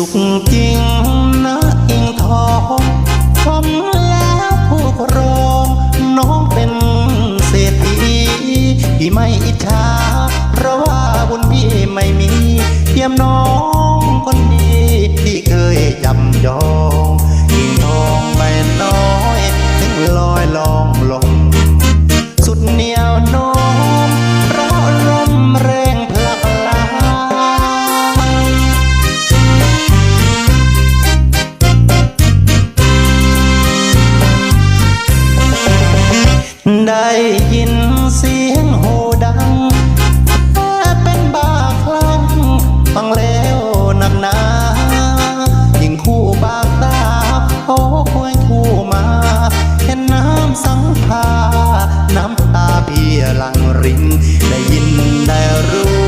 สุขจริงนะอิงทองทนแล้วผู้ครองน้องเป็นเศรษฐีที่ไม่อิจฉาเพราะว่าบุญพี่ไม่มีเทียมน้องคนดีที่เคยจำยองอิงทองไปน้อง ได้ยินเสียงโหดังแค่เป็นบาคลั่งฟังแล้วหนักหนายิ่งคู่บากตาโอ้ควรคู่มา เห็นน้ำสังพาน้ำตาพี่หลังรินได้ยินได้รู้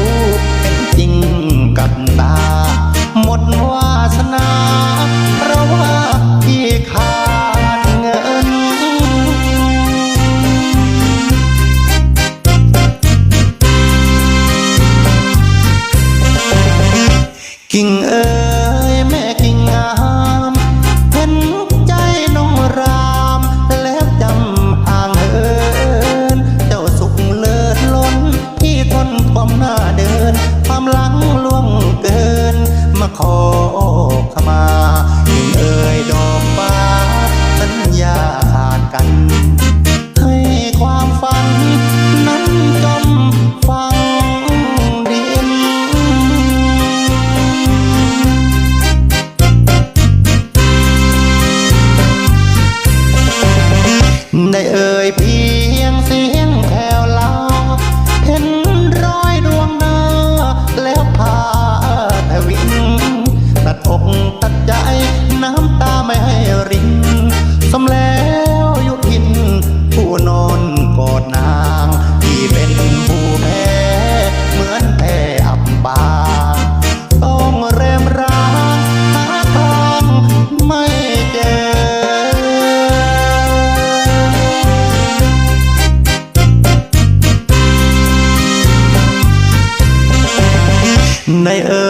กัน ให้ความฝัน นั้นจมฟังดิน ได้เอ่ยเพียงเสียงแผ่วลา เห็นรอยดวงหน้า แล้วพาแผ่วินตัดอกตัดใจ này eh,